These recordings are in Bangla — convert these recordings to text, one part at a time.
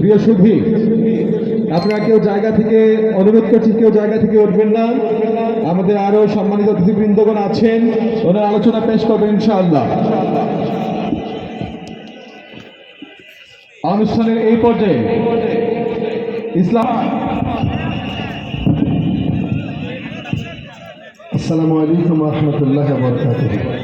প্রিয় সুধী, আপনারা কেউ জায়গা থেকে অনুরোধ করছি, কেউ জায়গা থেকে উঠবেন না। আমাদের আরও সম্মানিত অতিথিবৃন্দগণ আছেন, ওনার আলোচনা পেশ করবেন ইনশাআল্লাহ। অনুষ্ঠানের এই পর্যায়ে ইসলাম আসসালামু আলাইকুম রহমতুল্লাহ বরকাতুহ।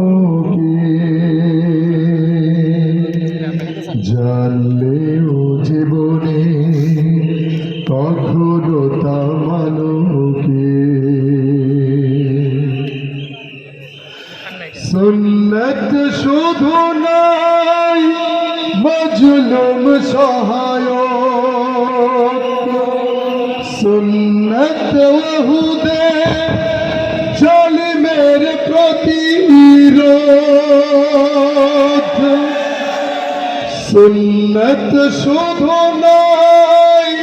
সুন্নত শুধু নাই, মজলুম সহায়ক। সুন্নত ওহুদে জলিমের প্রতিরোধ। সুন্নত শুধু নয়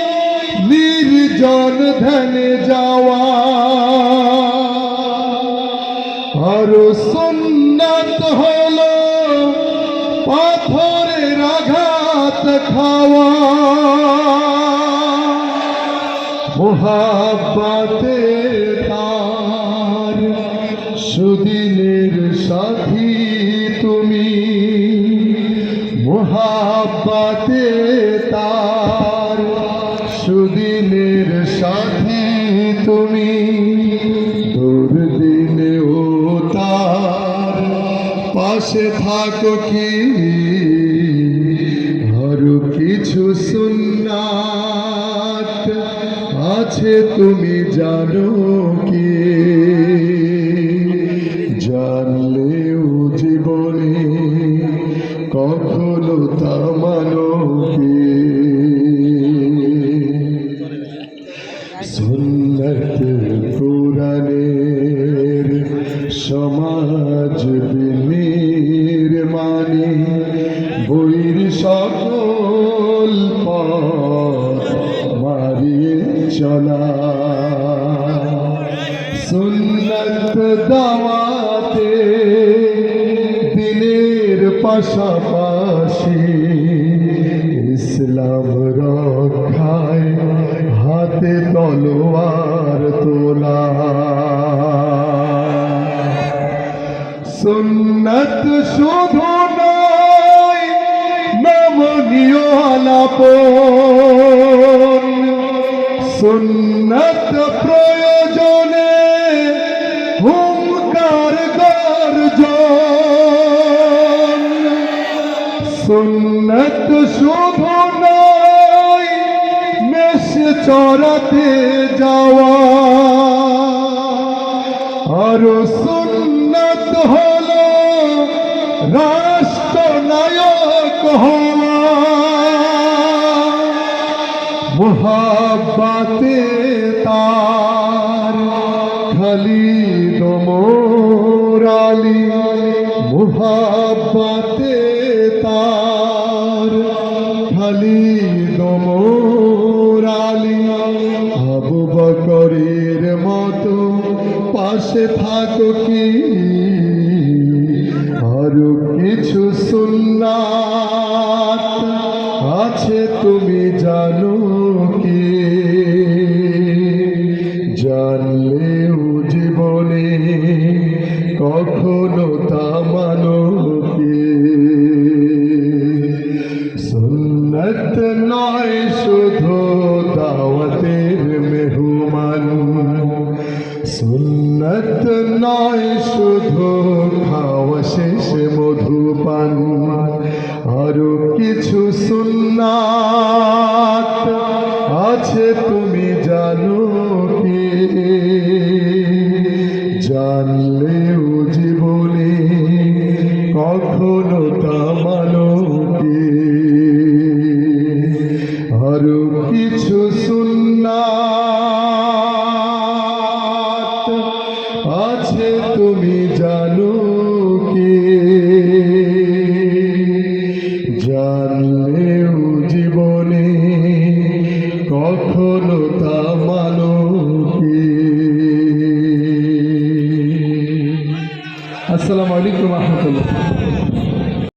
নির্জন ধ্যানে যাওয়া। আর সুন্নত হলো মোহাব্বাতে তার সুদিনের সাথী তুমি। মোহাব্বাতে তার সুদিনের সাথী তুমি। দুর্দিনে ও তার পাশে থাকো কি? আরও কিছু সুন্নাত আছে তুমি জানো কি? জানলেও জীবনে কখনো তা মানো কি? কোরআনের সমাজ নির্মাণে বইর সকল পথ চলা সুন্নত দাওয়াতে দিনের পাশাপাশি ইসলাম রক্ষায় হাতে তলোয়ার তোলা। সুন্নত শুধু নয় নমনীয় আলাপন সুন্নত প্রয়োজনে হুঙ্কার গর্জন। সুন্নত শুধু নয়, মেষ চড়াতে যাওয়া। আর সুন্নত হলো রাষ্ট্রনায়ক হওয়া। মোহাব্বাতে তার খালি মোরালি মোহাব্বাতে তার খালি মোরালি আবু বকরের মতো পাশে থাকো কি? আরও কিছু সুন্নাত আছে তুমি জানো? নয় শুধু খাওয়া শেষে মধুপান। আরও কিছু সুন্নাত আছে তুমি জানো কি? জানলেও আছে তুমি জানো কে? জানলেও জীবনে কখনো তা মানো কি? আসসালামু আলাইকুম রহমতুল্লাহ।